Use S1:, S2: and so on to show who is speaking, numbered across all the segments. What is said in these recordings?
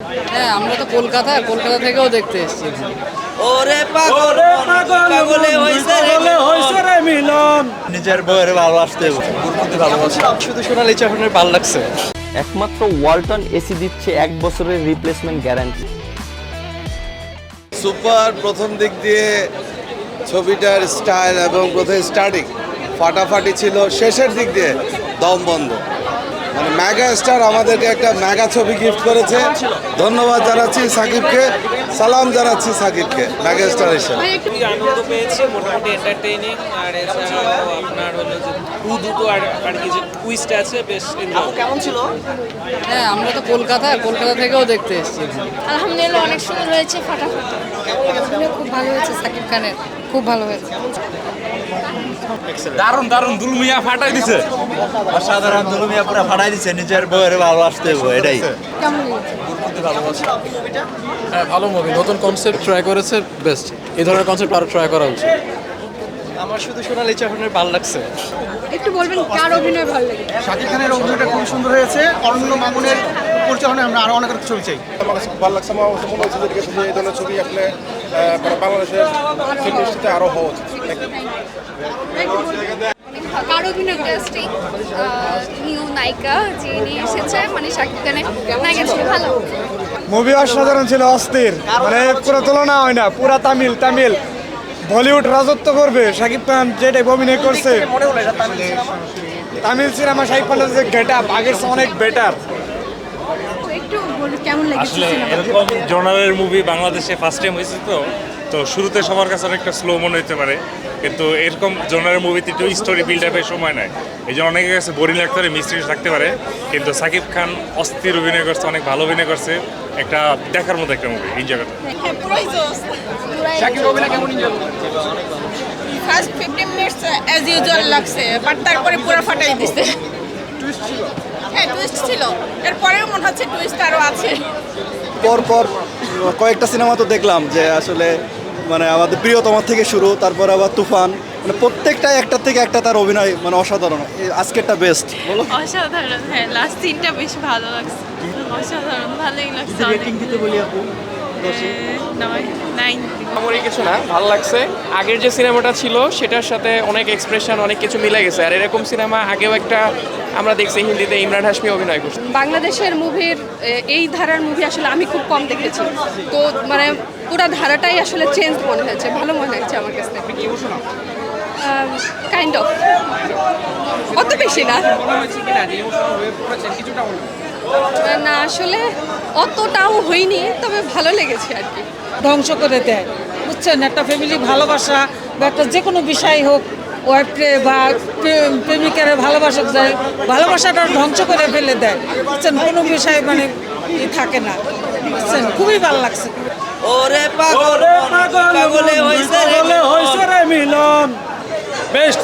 S1: হ্যাঁ আমরা তো কলকাতা কলকাতা থেকেও দেখতে এসেছি
S2: ওরে পাগল পাগলে হইছে রে
S3: মিলন।
S4: নিজের বউয়ের ভালোবাসতে ভালোবাসে।
S3: শুধু সোনালি চৌহানের ভালো লাগছে।
S2: একমাত্র ওয়ালটন এসি দিচ্ছে এক বছরের রিপ্লেসমেন্ট গ্যারান্টি
S4: সুপার প্রথম দিক দিয়ে ছবিটার স্টাইল এবং প্রথমে স্টার্টিং ফাটাফাটি ছিল শেষের দিক দিয়ে দম বন্ধ। মানে মেগা স্টার আমাদেরকে একটা মেগা ছবি গিফট করেছে। ধন্যবাদ জানাচ্ছি সাকিবকে। সালাম জানাচ্ছি সাকিবকে মেগা স্টার হিসেবে।
S5: আনন্দ পেয়েছি? মোটামুটি এন্টারটেইনিং আর এছাড়াও আপনার হলো যে টু দুটো আর আর কি যে টুইস্ট আছে বেশ
S2: কেমন ছিল?
S1: হ্যাঁ আমরা তো কলকাতা কলকাতা থেকেও দেখতে এসেছি।
S6: আলহামদুলিল্লাহ অনেক সুন্দর হয়েছে ফাটাফাটি। খুব ভালো হয়েছে সাকিব খানের খুব ভালো হয়েছে।
S7: দারুণ দারুণ দুলমিয়া ফাটাই দিছে।
S4: অসাধারণ দুলমিয়া পুরো ফাটাই দিচ্ছে নিজের বউয়ের ভালোবাসতে এটাই।
S6: কেমন লেগেছে?
S3: হ্যাঁ ভালো মুভি নতুন কনসেপ্ট ট্রাই করেছে বেস্ট এই ধরনের কনসেপ্ট আরও ট্রাই করা উচিত। আমার শুধু সোনালি চৌহানের ভালো লাগছে।
S6: একটু বলবেন কার অভিনয় ভালো লেগেছে?
S8: শাকিব খানের অভিনয়টা খুব সুন্দর হয়েছে। অরণ্য মামুনের পরিচালনায় আমরা আরও অনেক ছবি চাই।
S9: আমার কাছে ভালো লাগছে আমার মনে হচ্ছে যে ঠিক আছে যে এই ধরনের ছবি আসলে বাংলাদেশের ফিল্ম আরও হওয়া উচিত
S6: কার অভিনয় ইন্টারেস্টিং নিউ নায়িকা যিনি এসেছে শাকিব খানের নায়িকা ছিল ভালো।
S8: মুভি অসাধারণ ছিল অস্থির মানে পুরো তুলনা হয় না পুরা তামিল তামিল। বলিউড রাজত্ব করবে শাকিব খান যেটা অভিনয় করছে। তামিল সিনেমা শাকিব খানের যে গেট আপ আগের অনেক বেটার
S6: একটু কেমন লেগেছে
S7: আসলে এরকম জনারের মুভি বাংলাদেশে ফার্স্ট টাইম হয়েছে তো তো শুরুতে সবার কাছে অনেকটা স্লো মনে হতে পারে কিন্তু এরকম জনারের মুভিতে একটু স্টোরি বিল্ড আপের সময় নেয় এই জন্য অনেকের কাছে বোরিং লাগতে পারে মিস্ট্রি থাকতে পারে কিন্তু সাকিব খান অস্থির অভিনয় করছে অনেক ভালো অভিনয় করছে একটা দেখার মতো একটা মুভি এই জায়গাটা।
S10: First fifteen minutes as usual লাগছে বাট তারপরে পুরো ফাটাই দিছে। হ্যাঁ টুইস্ট ছিল। এরপরেও মনে হচ্ছে টুইস্ট আরও আছে।
S4: পর পর কয়েকটা সিনেমা তো দেখলাম যে আসলে মানে আমাদের প্রিয়তমার থেকে শুরু তারপর আবার তুফান। মানে প্রত্যেকটা একটার থেকে একটা তার অভিনয় মানে অসাধারণ। আজকেরটা বেস্ট বলো।
S10: অসাধারণ হ্যাঁ লাস্ট সিনটা বেশ ভালো লাগছে। অসাধারণ ভালোই লাগছে রেটিং দিতে বলি আপু? নাইন
S5: আমারই কিছু না ভালো লাগছে। আগের যে সিনেমাটা ছিল সেটার সাথে অনেক এক্সপ্রেশন অনেক কিছু মিলে গেছে। আর এরকম সিনেমা আগেও একটা আমরা দেখছি হিন্দিতে ইমরান হাশমি অভিনয় করছে।
S6: বাংলাদেশের মুভির এই ধারার মুভি আসলে আমি খুব কম দেখেছি। তো মানে পুরো ধারাটাই আসলে চেঞ্জ মনে হয়েছে। ভালো মনে হয়েছে আমার কাছে। কাইন্ড অফ অত বেশি না। না আসলে অতটাও হয়নি তবে ভালো লেগেছে আর কি।
S11: ধ্বংস করে দেয় বুঝছেন? একটা ফ্যামিলি ভালোবাসা বা একটা যে কোনো বিষয় হোক ওয়াইফে বা প্রে- প্রেমিকারে ভালোবাসা যায় ভালোবাসাটা ধ্বংস করে ফেলে দেয় বুঝছেন? কোনো বিষয় মানে ই থাকে না বুঝছেন? খুবই ভালো লাগছে।
S2: ওরে পাগল পাগলে হইছে রে
S3: মিলন।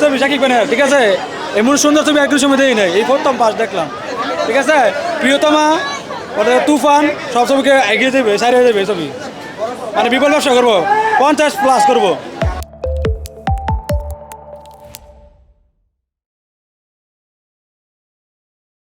S3: ছবি শাকিব খানের ঠিক আছে? এমন সুন্দর তুমি একটু সময় দেই নাই। এই প্রথম পাস দেখলাম ঠিক আছে? প্রিয়তমা ওটা তুফান, সব ছবিকে এগিয়ে দেবে সারিয়ে যাবে ছবি। মানে বিপুল ব্যবসা করব, পঞ্চাশ প্লাস করব।